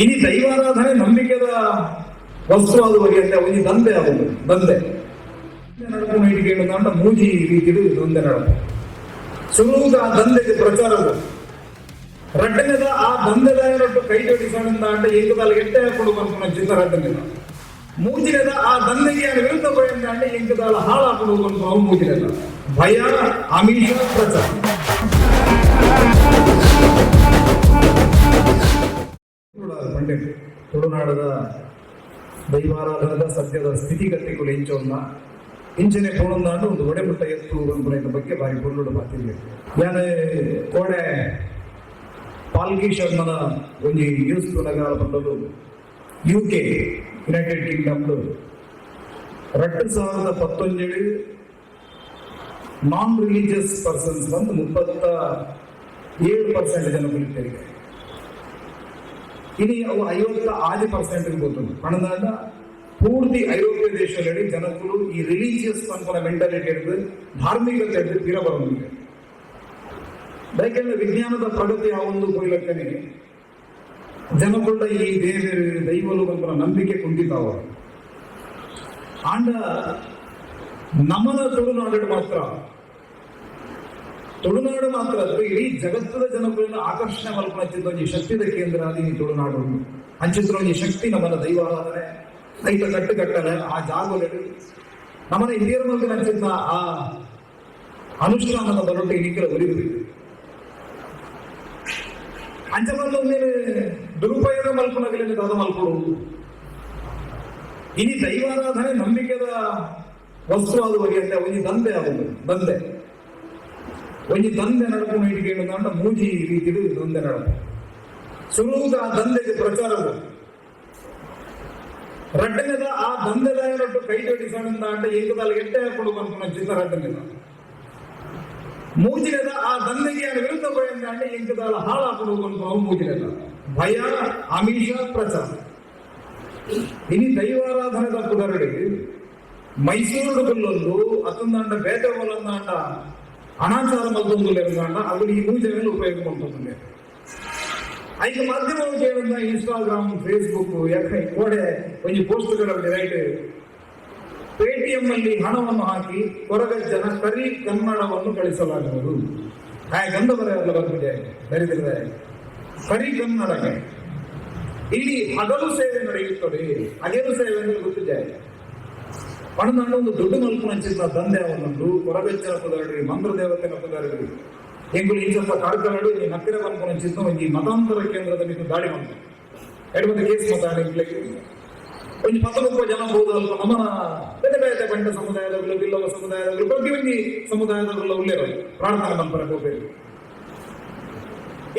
ಇനി ದೈವಾರಾಧನೆ ನಂಬಿಕೆದ ವಸ್ತು ಬಗೆಯಂತೆ ಅವನಿಗೆ ದಂಧೆ ಅದು, ದಂಧೆ. ನಡಪು ಮೀಟಿಗೆ ಅಂಡ ಮೂಜಿ ರೀತಿಯಲ್ಲಿ ದಂಧೆ ನಡಪು ಸುರುವುದ ಆ ದಂಧೆಗೆ ಪ್ರಚಾರವು ರಟ್ಟನೆದ ಆ ದಂಧೆದಾಯರೊಟ್ಟು ಕೈ ಜೋಡಿಸೋಣ ಅಂತ ಏಕದಲ್ಲಿ ಎಟ್ಟೆ ಹಾಕೊಂಡು ಬರ್ತಾನೆ ಚಿನ್ನ ರಟ್ಟನೆದ ಮೂಜಿನದ ಆ ದಂಧೆಗೆ ವಿರುದ್ಧ ಭಯಂದ ಅಂಡ ಎಂಕದಾಲ ಹಾಳಾಕೊಂಡು ಬಂದು ಮೂಜಿನದ ಭಯ, ಅಮಿಷ, ಪ್ರಚಾರ. ಪಂಡಿತ್ ತುಳುನಾಡದ ದೈವಾರಾಧನದ ಸದ್ಯದ ಸ್ಥಿತಿಗತಿಗಳು ಇಂಚೊನ್ನ ಇಂಚನೆ ಪೋಣಂದಾಂಡು ಒಂದು ಒಡೆಮುಟ್ಟ ಎತ್ತು ಎಂಬುದರ ಬಗ್ಗೆ ಬಾರಿ ಪೊರ್ಲುಡು ಪಾತಿದ್ದೆ ಯಾನೆ ಕೋಣೆ ಪಾಲ್ಕಿ ಶರ್ಮನ ಒಂಜಿ ನ್ಯೂಸ್ ತುಲಗಾಲ ಬಂದದು ಯು ಕೆ ಯುನೈಟೆಡ್ ಕಿಂಗ್ಡಮ್ದು ಎರಡು ಸಾವಿರದ ಪತ್ತೊಂದೇಳು ನಾನ್ ರಿಲೀಜಿಯಸ್ ಪರ್ಸನ್ಸ್ ಬಂದು ಮುಪ್ಪತ್ತ ಏಳು ಪರ್ಸೆಂಟ್ ಜನ ಕುಳಿತೇವೆ ಇനി ಅವು ಐವತ್ತ ಆರು ಪರ್ಸೆಂಟ್ ಗೊತ್ತು. ಕಣದಾದ ಪೂರ್ತಿ ಐರೋಪ್ಯ ದೇಶಗಳಲ್ಲಿ ಜನಗಳು ಈ ರಿಲೀಜಿಯಸ್ ಪಂಪರ ಮೆಂಟಾಲಿಟಿ ಹಿಡಿದು ಧಾರ್ಮಿಕತೆ ಹಿಡಿದು ಬೀರಬರಂಗಿದೆ ಯಾಕೆಂದ್ರೆ ವಿಜ್ಞಾನದ ಪ್ರಗತಿ ಆ ಒಂದು ಕುರಿಲಕ್ಕನೆ ಜನಗಳ ಈ ದೇವರು ದೈವಲು ಪಂಪರ ನಂಬಿಕೆ ಕುಂದಿತಾವ ಆಂಡ ನಮನ ತುಳುನಾಡು ಮಾತ್ರ. ತುಳುನಾಡು ಮಾತ್ರ ಅಲ್ಲ ಇಡೀ ಜಗತ್ತದ ಜನಗಳನ್ನು ಆಕರ್ಷಣೆ ಮಲ್ಪನಚ್ಚಿದ ಒಂದು ಶಕ್ತಿದ ಕೇಂದ್ರ ಅದು ಈ ತುಳುನಾಡು. ಹಂಚಿಸಿರುವ ಒಂದು ಶಕ್ತಿ ನಮ್ಮನ್ನ ದೈವಾರಾಧನೆ ರೈತ ಕಟ್ಟು ಕಟ್ಟಲೆ, ಆ ಜಾಗದಲ್ಲಿ ನಮ್ಮನ್ನ ಹಿರಿಯರ ಮುಂದೆ ನಚ್ಚಿದ್ದ ಆ ಅನುಷ್ಠಾನದ ಬರೊಟ್ಟು ಇನಿಕಲ ಒಲಿಯುವುದು ಅಂಚಬಲ್ಲ ದುರುಪಯೋಗ ಮಲ್ಪನಗಲಿಂದ ದಾದ ಮಲ್ಕೊಳ್ಳುವುದು ಇನಿ ದೈವಾರಾಧನೆ ನಂಬಿಕೆದ ವಸ್ತು ಆದ ಬಗೆಯಂತೆ ಒಂದು ದಂಧೆ ಆಗುವುದು, ದಂಧೆ. ಒಂಜಿ ದಂಧೆ ನಡಪು ಮೀಟಿಗೆ ಅಂಡ ಮೂಜಿ ರೀತಿಯಲ್ಲಿ ದಂಧೆ ನಡಪು ಸುರುವುದ ಆ ದಂಧೆಗೆ ಪ್ರಚಾರವು ರಡ್ಡನೆದ ಆ ದಂಧೆದಾಯರೊಟ್ಟು ಕೈ ಜೋಡಿಸೋಣ ಅಂಡ ಏಕದಾಲ ಎಟ್ಟೆ ಹಾಕೊಂಡು ಬಂದ ಚಿತ್ತ ರಡ್ಡನೆದ ಮೂಜಿನದ ಆ ದಂಧೆಗೆ ವಿರುದ್ಧ ಭಯಂದ ಅಂಡ ಎಂಕದಾಲ ಹಾಳಾಕೊಂಡು ಬಂದ ಅವು ಮೂಜಿನದ ಭಯ ಅಮೀಷ ಪ್ರಚಾರ ಇನಿ ದೈವಾರಾಧನೆದ ಕುದರಡಿ ಮೈಸೂರು ಬಲ್ಲೊಂದು ಅತ್ತೊಂದಂಡ ಬೇಟೆ ಒಲಂದಾಂಡ ಅನಾಚಾರ ಮಲ್ದೊಂದು ಲೆಂಗಾಂಡ ಅವು ಈ ಮೂಜೆಗಳು ಉಪಯೋಗ ಮಾಡ್ಕೊಂಡೆ ಐದು ಮಾಧ್ಯಮ ಕೇಳಿದ ಇನ್ಸ್ಟಾಗ್ರಾಮ್ ಫೇಸ್ಬುಕ್ ಎಫ್ಐ ಕೋಡೆ ಒಂದು ಪೋಸ್ಟ್ಗಳಲ್ಲಿ ರೈಟ್ ಪೇಟಿಎಂ ಅಲ್ಲಿ ಹಣವನ್ನು ಹಾಕಿ ಹೊರಗ ಜನ ಕರಿ ಕನ್ನಡವನ್ನು ಕಳಿಸಲಾಗುವುದು. ಗಂಧ ಬರೆಯಲ್ಲ ಬಂದಿದೆ ಬರೆದಿದೆ ಕರಿ ಕನ್ನಡಕ್ಕೆ. ಇಲ್ಲಿ ಹಗಲು ಸೇವೆ ನಡೆಯುತ್ತದೆ. ಹಗಲು ಸೇವೆ ಅಂದರೆ ಗೊತ್ತಿದೆ. ಪಣದಂಡ ಒಂದು ದೊಡ್ಡ ಮಲ್ಪು ಹಂಚಿದ ದಂಧೆ ಅವನೊಂದು ಕೊರಬೆಚ್ಚನ ಪದರಡಿ ಮಂತ್ರ ದೇವತೆನ ಪದರಡಿ ಎಂಗುಲು ಇಂಚಪ್ಪ ಕಾರ್ಕಳಡು ಈ ನಕ್ಕಿರ ಬಂಪು ಹಂಚಿದ ಈ ಮತಾಂತರ ಕೇಂದ್ರದಲ್ಲಿ ಇದು ದಾಳಿ ಬಂತು ಎರಡು ಕೇಸ್ ಮಾತಾಡಿ ಒಂದು ಪತ್ತೊಂಬತ್ತು ಜನ ಬಹುದು ಅಲ್ಪ ನಮ್ಮನ ಬೇರೆ ಬೇರೆ ಬಂಡ ಸಮುದಾಯದಗಳು ಬಿಲ್ಲವ ಸಮುದಾಯದಗಳು ಬಗ್ಗೆ ಒಂದು ಸಮುದಾಯದಗಳ ಉಳ್ಳೇರು ಪ್ರಾರ್ಥನಾ ಪಂಪರ ಹೋಗಬೇಕು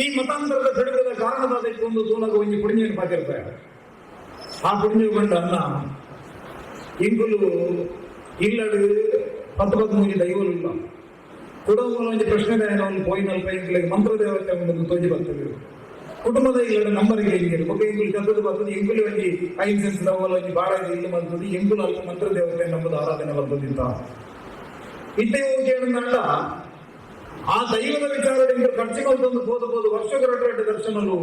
ಈ ಮತಾಂತರದ ಕಡಿತದ ಕಾರಣದ ಒಂದು ತೂಲಗ ಒಂದು ಪುಣ್ಯವನ್ನು ಪಾತಿರ್ತಾರೆ ಆ ಪುಣ್ಯ ಬಂದ ಅನ್ನ ಇಂಗುಲು ಇಲ್ಲಡು ಪತ್ತು ಪದ್ಮೂಜಿ ದೈವಲು ಇಲ್ಲ ಕುಟುಂಬದ ಒಂದು ಪ್ರಶ್ನೆ ಒಂದು ಪೋಯಿ ನಲ್ಪ ಇಂಗ್ಲಿಗೆ ಮಂತ್ರ ದೇವತೆ ಒಂದು ತೋಜಿ ಬರ್ತದೆ ಕುಟುಂಬದ ಇಲ್ಲಡ ನಂಬರ್ ಇಂಗಿರು ಒಬ್ಬ ಇಂಗುಲು ಕದ್ದದು ಬರ್ತದೆ ಇಂಗುಲು ಒಂಜಿ ಐದು ಸೆನ್ಸ್ ನವಲ ಒಂಜಿ ಬಾಳ ಇಲ್ಲಿ ಬರ್ತದೆ ಎಂಗುಲು ಅಲ್ಪ ಮಂತ್ರ ದೇವತೆ ನಮ್ಮದು ಆರಾಧನೆ ಬರ್ತದಿತ್ತ ಇಟ್ಟೆ ಹೋಗಿ ಏನಂದ ಆ ದೈವದ ವಿಚಾರದಿಂದ ಖರ್ಚು ಒಂದು ಹೋದಬಹುದು ವರ್ಷಗಳ ದರ್ಶನಲು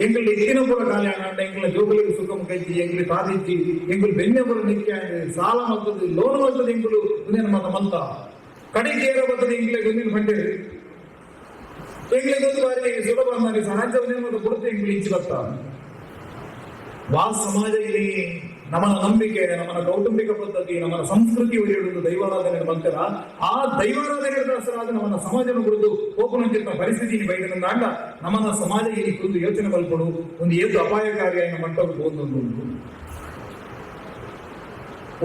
ಎಂಗಿಲ್ ಎತ್ತಿನ ಪುರ ಕಲ್ಯಾಣ ಅಂಡ ಎಂಗಿಲ ಜೋಗುಲಿಗೆ ಸುಖಮ ಕೈಜಿ ಎಂಗಿಲ್ ಸಾಧಿಸಿ ಎಂಗಿಲ್ ಬೆನ್ನೆಬರು ನಿತ್ಯ ಸಾಲ ಮಲ್ತದ್ದು ಲೋನ್ ಮಲ್ತದ್ದು ಎಂಗುಲು ಮುಂದಿನ ಮತ ಮಂತ ಕಡೆಗೆ ಏರ ಬರ್ತದೆ ಎಂಗಿಲ ಮುಂದಿನ ಬಂಡೇರಿ ಎಂಗಿಲ ಒಂದು ಬಾರಿ ಸುಲಭ ಮಾಡಿ ಸಹಜವನ್ನೇ ಮತ್ತು ಕೊಡುತ್ತೆ ಎಂಗಿಲ್ ಇಚ್ಚಿ ಬರ್ತ ವಾ ಸಮಾಜ ಇಲ್ಲಿ ನಮ್ಮನ ನಂಬಿಕೆ ನಮ್ಮನ ಕೌಟುಂಬಿಕ ಪದ್ಧತಿ ನಮ್ಮನ ಸಂಸ್ಕೃತಿ ಉಳಿಯುವುದು ದೈವಾರಾಧನೆ ಬಂತರ ಆ ದೈವಾರಾಧನೆ ದಾಸರಾದ ನಮ್ಮ ಸಮಾಜನ ಕುರಿತು ಹೋಗುವಂತಿರುವ ಪರಿಸ್ಥಿತಿ ಬೈದಂದಾಗ ನಮ್ಮನ ಸಮಾಜ ಈ ಕುರಿತು ಯೋಚನೆ ಬಲ್ಪಡು ಒಂದು ಏತು ಅಪಾಯಕಾರಿಯಾಗಿ ಮಟ್ಟಕ್ಕೆ ಹೋದೊಂದು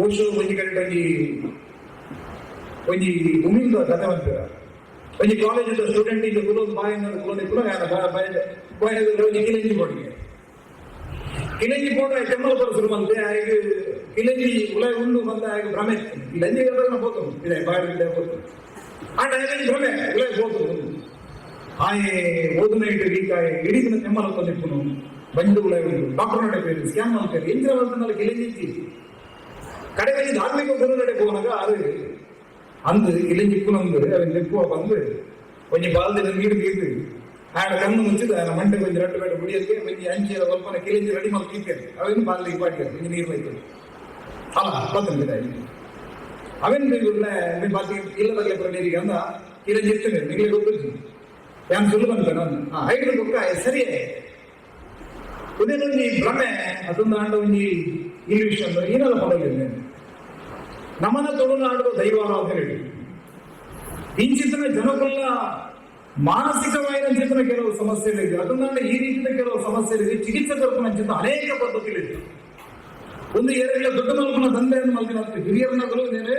ಓಶೋ ಒಂಜಿ ಕಡೆ ಒಂಜಿ ಉಮಿಂದ ಕಥೆ ಬಂತರ ಒಂಜಿ ಕಾಲೇಜಿಂದ ಸ್ಟೂಡೆಂಟ್ ಇಂದ ಕುಲೋದು ಬಾಯಿಂದ ಕುಲ ಬಾಯ ಬಾಯ ಕಿಲೆಂಜಿ ಕೊಡಿಗೆ ಕಿಲಂಜಿ ಪೋಟ ಕೆಮ್ಮಲ್ ಪರಸರು ಬಂದೆ ಆಯ್ಕೆ ಕಿಲಂಜಿ ಉಲಾಯ್ ಉಂಡು ಬಂದ ಆಯ್ಕೆ ಭ್ರಮೆ ಕಿಲಂಜಿ ಗದನ ಹೋತು ಇದೆ ಬಾಡಿ ಇದೆ ಹೋತು ಆ ಟೈಮಲ್ಲಿ ಭ್ರಮೆ ಉಲಾಯ್ ಹೋತು ಆಯೆ ಓದುನ ಇಟ್ಟು ವೀಕಾಯ್ ಇಡೀ ದಿನ ಕೆಮ್ಮಲ್ ತಂದಿಪ್ಪುನು ಬಂದು ಉಲಾಯ್ ಉಂಡು ಡಾಕ್ಟರ್ ನಡೆ ಪೇರು ಸ್ಕ್ಯಾನ್ ಮಾಡ್ತಾರೆ ಎಂಜಿನ ಬಂದಲ್ಲ ಕಿಲಂಜಿ ಇತ್ತಿ ಕಡೆಯಲ್ಲಿ ಧಾರ್ಮಿಕ ಗುರು ನಡೆ ಹೋನಾಗ ಅದು ಅಂದು ಕಿಲಂಜಿ ಇಪ್ಪುನಂದು ಅವನ್ ನೆಪ್ಪುವ ಬಂದು ಒಂಜಿ ಬಾಲ್ದಿನ ನೀರು ಬೀರ್ದು ಆಡ ಕಣ್ಣು ಮುಚ್ಚಿದ ಮಂಡೆ ಕೊಂಚ ರಟ್ಟು ಬೇಡ ಮುಡಿಯಕ್ಕೆ ಒಂಜಿ ಅಂಚಿ ಒಪ್ಪನ ಕಿಲಿಂಜಿ ರೆಡಿ ಮಾಡಿ ಇರ್ತೇನೆ ಅವೇನು ಬಾಲ್ದಿಗೆ ಪಾಡ್ತಾರೆ ಇಂಜಿ ನೀರು ಹೋಯ್ತು. ಅಲ್ಲ ಗೊತ್ತಿಲ್ಲ ಅವೇನು ಬೇಕು ಬಾಕಿ ಇಲ್ಲ ಬರೋ ನೀರಿಗೆ ಅಂದ ಕಿಲಿಂಜಿ ಇರ್ತೇನೆ ನಿಮಗೆ ಗೊತ್ತಿಲ್ಲ ಯಾನ್ ಸುಳ್ಳು ಅಂತ ನಾನು. ಐದು ಬುಕ್ಕ ಸರಿಯೇ. ಉದಯನೊಂದಿ ಭ್ರಮೆ, ಅದೊಂದು ಆಂಡ ಒಂಜಿ ಈ ವಿಷಯ ಏನೆಲ್ಲ ಮಾಡೋದಿಲ್ಲ ನಮ್ಮನ ತುಳುನಾಡು ದೈವಾರಾಧನೆ ಇಂಚಿತನ ಜನಕುಲ್ಲ ಮಾನಸಿಕವಾದ ಚಿಂತನೆ ಕೆಲವು ಸಮಸ್ಯೆಗಳಿದೆ ಅದನ್ನ ಈ ರೀತಿಯ ಕೆಲವು ಸಮಸ್ಯೆಗಳಿದೆ ಚಿಕಿತ್ಸೆ ದೊರಕುವ ಚಿಂತ ಅನೇಕ ಪದ್ಧತಿಗಳಿದೆ ಒಂದು ಏರಿಯ ದೊಡ್ಡ ಮಲ್ಪನ ದಂಧೆಯನ್ನು ಮಲ್ಪಿನ ನಗಲು ನೇರೆ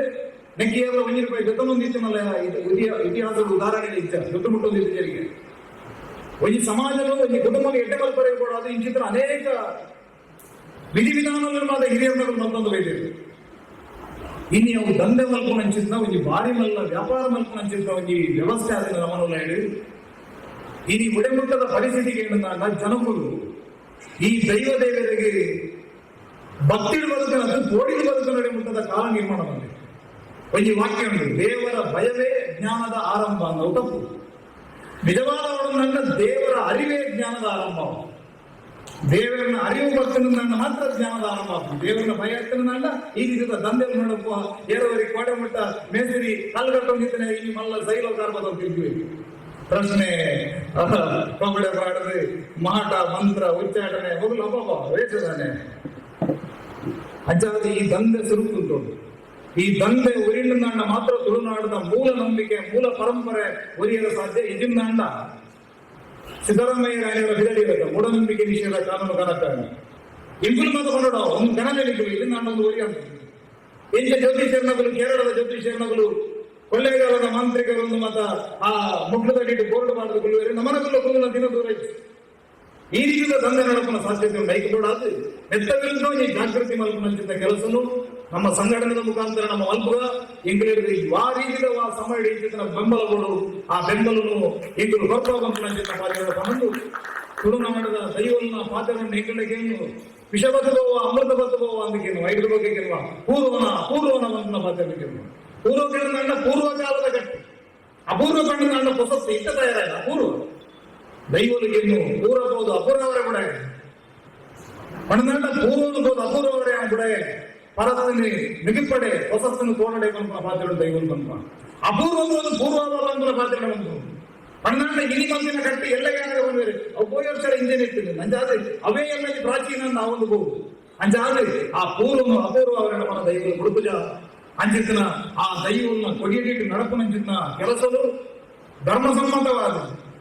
ಬೆಂಕಿಯವರ ಒಂದು ರೂಪಾಯಿ ಜೊತ್ತೊಂದು ಹಿರಿಯ ಇತಿಹಾಸದ ಉದಾಹರಣೆ ಇತ್ತ. ದೊಡ್ಡ ಮುಟ್ಟೊಂದು ಇದ್ದರಿಗೆ ಒಂಜಿ ಸಮಾಜದ ಒಂದು ಕುಟುಂಬದ ಎಡ್ಡೆ ಮಲ್ಪರೆ ಕೂಡ ಅದು ಇಂಚಿತ್ರ ಅನೇಕ ವಿಧಿವಿಧಾನಗಳ ಹಿರಿಯರ ನಗಲು ಮತ್ತೊಂದು ಬೈದಿರು ಇನ್ನು ಅವು ದಂಧೆ ಮಲ್ಪನ ಅಂಚಿದ್ನ ಒಂಜಿ ಬಾರಿ ಮಲ್ಲ, ವ್ಯಾಪಾರ ಮಲ್ಪನ ಅಂಚಿದ್ನ ಒಂಜಿ ವ್ಯವಸ್ಥೆ ಆದ ನಮ್ಮನಲ್ಲ ಹೇಳಿ. ಇನಿ ಉಡೆಮುಟ್ಟದ ಪರಿಸ್ಥಿತಿಗೆ ಏನಂದಾಗ ಜನಕುಲು ಈ ದೈವ ದೇವರಿಗೆ ಭಕ್ತಿ ಬದುಕಿನದ್ದು ಕೋಡಿ ಬದುಕು ನಡೆಮುಟ್ಟದ ಕಾಲ ನಿರ್ಮಾಣ ಬಂದಿದೆ. ಒಂಜಿ ವಾಕ್ಯ ದೇವರ ಭಯವೇ ಜ್ಞಾನದ ಆರಂಭ ಅನ್ನೋ ತಪ್ಪು. ನಿಜವಾದ ನನ್ನ ದೇವರ ಅರಿವೇ ಜ್ಞಾನದ ಆರಂಭ. ದೇವರನ್ನ ಅರಿವು ಬರ್ತನ ಮಾತ್ರ ಜ್ಞಾನದ ಆರಂಭ ದೇವರನ್ನ ಭಯ ಆಗ್ತಾನಲ್ಲ ಈ ರೀತಿಯ ದಂಧೆ ಮಾಡಪ್ಪ ಏರವರಿ ಕೋಟೆ ಮುಟ್ಟ ಮೇಸಿರಿ ಕಲ್ಗಟ್ಟೊಂದಿದ್ದಾನೆ ಇಲ್ಲಿ ಮಲ್ಲ ಸೈಲ ಕಾರ್ಬದ ಪ್ರಶ್ನೆ ಪಗಡೆ ಪಾಡದೆ ಮಾಟ ಮಂತ್ರ, ಉಚ್ಚಾಟನೆ ಹೋಗಲು ಅಬ್ಬಬ್ಬ ವೇಷದಾನೆ ಅಜ್ಜಾದಿ, ಈ ದಂಧೆ ಸುರುಕುಂಟು ಈ ದಂಧೆ ಉರಿಣ್ಣನಾಂಡ ಮಾತ್ರ ತುಳುನಾಡಿನ ಮೂಲ ನಂಬಿಕೆ, ಮೂಲ ಪರಂಪರೆ, ಉರಿಯಲು ಸಾಧ್ಯ, ಇದನ್ನ ಸಿದ್ದರಾಮಯ್ಯ ರಾಯರ ಬಿಡಲಿಲ್ಲ ಮೂಢನಂಬಿಕೆ ನಿಷೇಧ ಕಾನೂನು ಕಾರಣ ಇಂಪ್ರೂವ್ ಮಾಡಿಕೊಂಡು ಒಂದು ಗಣನೆಲಿಕ್ಕೆ ಇಲ್ಲಿ ನಾನೊಂದು ಒರಿ ಇಂಥ ಮಗಳು, ಕೇರಳದ ಜ್ಯೋತಿಷರ್ನಗಳು ಕೊಳ್ಳೇಗಾಲದ ಮಾಂತ್ರಿಕರನ್ನು ಮತ, ಆ ಮುಖದಲ್ಲಿಟ್ಟು ಬೋರ್ಡ್ ನಮ್ಮ ನಮನಗಲ್ಲ ಕುಲ್ಲ ದಿನ ದೂರ ಇತ್ತು ಈ ರೀತಿಯ ದಂಧೆ ನಡಪನ ಸಾಧ್ಯತೆ ಉಂಟು. ಐಕೆ ಕೂಡ ಅದು ಎತ್ತವಿರುದ್ಧ ಈ ಜಾಗೃತಿ ಮಲ್ಪನಂಚಿದ್ದ ಕೆಲಸನು ನಮ್ಮ ಸಂಘಟನೆದ ಮುಖಾಂತರ ನಮ್ಮ ಮಲ್ಪುಗ ಎಂಗಳಿಗೆ ಆ ರೀತಿಯ ಸಮಯ ಹಿಡಿಯುತ್ತಿದ್ದ ಬೆಂಬಲಗಳು ಆ ಹೊರಟೋಗಂಪನಂಚಿದ್ದ ಪಾತ್ರಗಳ ಬಂದು ತುಳುನಾಡದ ದೈವನ ಪಾತ್ರವನ್ನು ಎಂಗಳಿಗೆ ವಿಷ ಬದುಕುವ ಅಮೃತ ಬದುಕುವ ಅಂದಕ್ಕೇನು ಐದು ಬಗ್ಗೆ ಕೆಲವ ಪೂರ್ವನ ಪೂರ್ವನ ವಂತನ ಪಾತ್ರಕ್ಕೆ ಪೂರ್ವ ಕಂಡ ಪೂರ್ವ ಕಾಲದ ಗಟ್ಟಿ. ಅಪೂರ್ವ ಕಂಡ ಪ್ರಶಸ್ತಿ ಇಷ್ಟ ತಯಾರಾಯಿಲ್ಲ ಅಪೂರ್ವ. ದೈವಲಿಗೆನ್ನು ಹೋದು ಅಪೂರ್ವವರೇ ಕೂಡ ಪಣದಂಡ ಪೂರ್ವಬಹುದು ಅಪೂರ್ವವರೇ ಕೂಡ ಪರದಲ್ಲಿ ಮಿಗಿಪಡೆ ಹೊಸತ್ತನ್ನು ತೋಡಡೆ ಪಾತ್ರಗಳು ದೈವಂತ ದೈವಲ್ ಒಂದು ಅಪೂರ್ವವಾದ ಪೂರ್ವವಾದ ಪಾತ್ರ ಬಂತು ಪಣ್ಣಾಂಡ ಇನಿ ಮಂದಿನ ಕಟ್ಟಿ ಎಲ್ಲ ಯಾರು ಬಂದರೆ ಅವು ವರ್ಷ ಇಂಜಿನ್ ಇಟ್ಟಿದೆ ಅಂಜಾದ್ರೆ ಅವೇ ಎಲ್ಲ ಪ್ರಾಚೀನ ನಾವೊಂದು ಹೋಗು ಅಂಜಾದ್ರೆ ಆ ಪೂರ್ವ ಅಪೂರ್ವ ಅವರ ಮನ ದೈವ ಹುಡುಕುಜ ಅಂಚಿತ್ತಿನ ಆ ದೈವನ್ನ ಕೊಡಿಯಡಿಟ್ಟು ನಡಪನಂಚಿನ ಧರ್ಮ ಧರ್ಮಸಮ್ಮತವಾದ.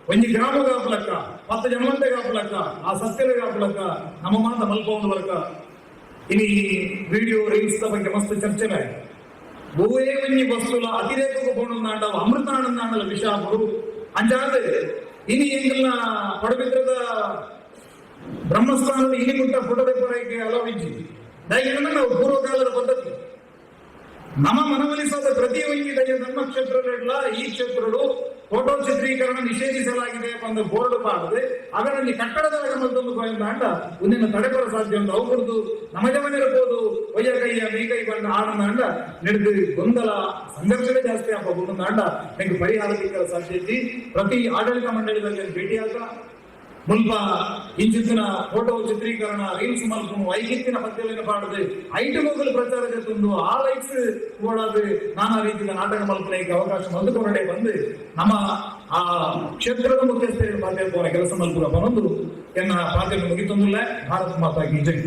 ಒಂದು ಗ್ರಾಮ ಕಾಪಲಕ್ಕ ಪತ್ತು ಜನಮಂತೆ ಕಾಪಲಕ್ಕ ಆ ಸಸ್ಯದ ಕಾಪಲಕ್ಕ ನಮ್ಮ ಮಾತ ಮಲ್ಪವನ್ನು ಬರಕ ಇನಿ ವಿಡಿಯೋ ರೀಲ್ಸ್ ಬಗ್ಗೆ ಮಸ್ತ್ ಚರ್ಚೆಲೆ ಭೂವೇ ಒಂಜಿ ವಸ್ತುಲ ಅತಿರೇಕಕ್ಕೆ పోనున్నాడ ಅಮೃತಾನಂದಾಂಡಲ ವಿಷಾಪರು ಅಂಜಾದೆ ಇನಿ ಎಂಗಿಲ್ಲ ಪಡಬಿದ್ರದ ಬ್ರಹ್ಮಸ್ಥಾನದ ಇನಿ ಮುಟ್ಟ ಫೋಟೋದ ಪರಕ್ಕೆ ಅಲವಿಜ್ಜಿ ದಯವಿಟ್ಟು ನಾವು ಪೂರ್ವಕಾಲದ ಪದ್ಧತಿ ನಮ್ಮ ಮನವೊಲಿಸದ ಪ್ರತಿ ಒಂಗಿ ದಯ ನಮ್ಮ ಕ್ಷೇತ್ರಗಳೆಲ್ಲ ಈ ಕ್ಷೇತ್ರಗಳು ಫೋಟೋ ಚಿತ್ರೀಕರಣ ನಿಷೇಧಿಸಲಾಗಿದೆ ಒಂದು ಬೋರ್ಡ್ ಪಾಡದೆ, ಅದರಲ್ಲಿ ಕಟ್ಟಡದ ಮತ್ತೊಂದು ಅಂಡ ಒಂದಿನ ತಡೆಪರ ಸಾಧ್ಯ ಒಂದು ಅವ್ರದ್ದು ನಮಗೆ ಮನೆಯಿರ್ಬೋದು ಒಯ್ಯ ಕೈಯ ಮೈ ಕೈ ಬಂದ ಆನಂದ ಅಂಡ ನಡೆದು ಗೊಂದಲ, ಸಂಘರ್ಷವೇ ಜಾಸ್ತಿ ಆಗಬಹುದು ಅಂಡ ನಿಮಗೆ ಪರಿಹಾರ ಸಾಧ್ಯತೆ. ಪ್ರತಿ ಆಡಳಿತ ಮಂಡಳಿದಲ್ಲಿ ಭೇಟಿಯಾಗ ಮುಲ್ಪ ಇಂಚಿತ್ತಿನ ಫೋಟೋ ಚಿತ್ರೀಕರಣ ರೀಲ್ಸ್ ಮಲ್ಪು ವೈಗಿತ್ತಿನ ಪದ್ಯಗಳನ್ನು ಪಾಡದೆ ಐಟಮಗಳು ಪ್ರಚಾರ ತಂದು ಆ ಲೈಕ್ಸ್ ಓಡಾದು ನಾನಾ ರೀತಿಯ ನಾಟಕ ಮಲ್ಪನೆಗೆ ಅವಕಾಶ ಮಂದುಕೊಂಡೇ ಬಂದು ನಮ್ಮ ಆ ಕ್ಷೇತ್ರದ ಮುಖ್ಯಸ್ಥರಿಗೆ ಪಾತ್ರ ಕೆಲಸ ಮಲ್ಪುರ ಬಂದು ಎನ್ನ ಪಾತ್ರ ಮುಗಿತೊಂದಿಲ್ಲ ಭಾರತ ಮಾತಾಗಿ ಜೈ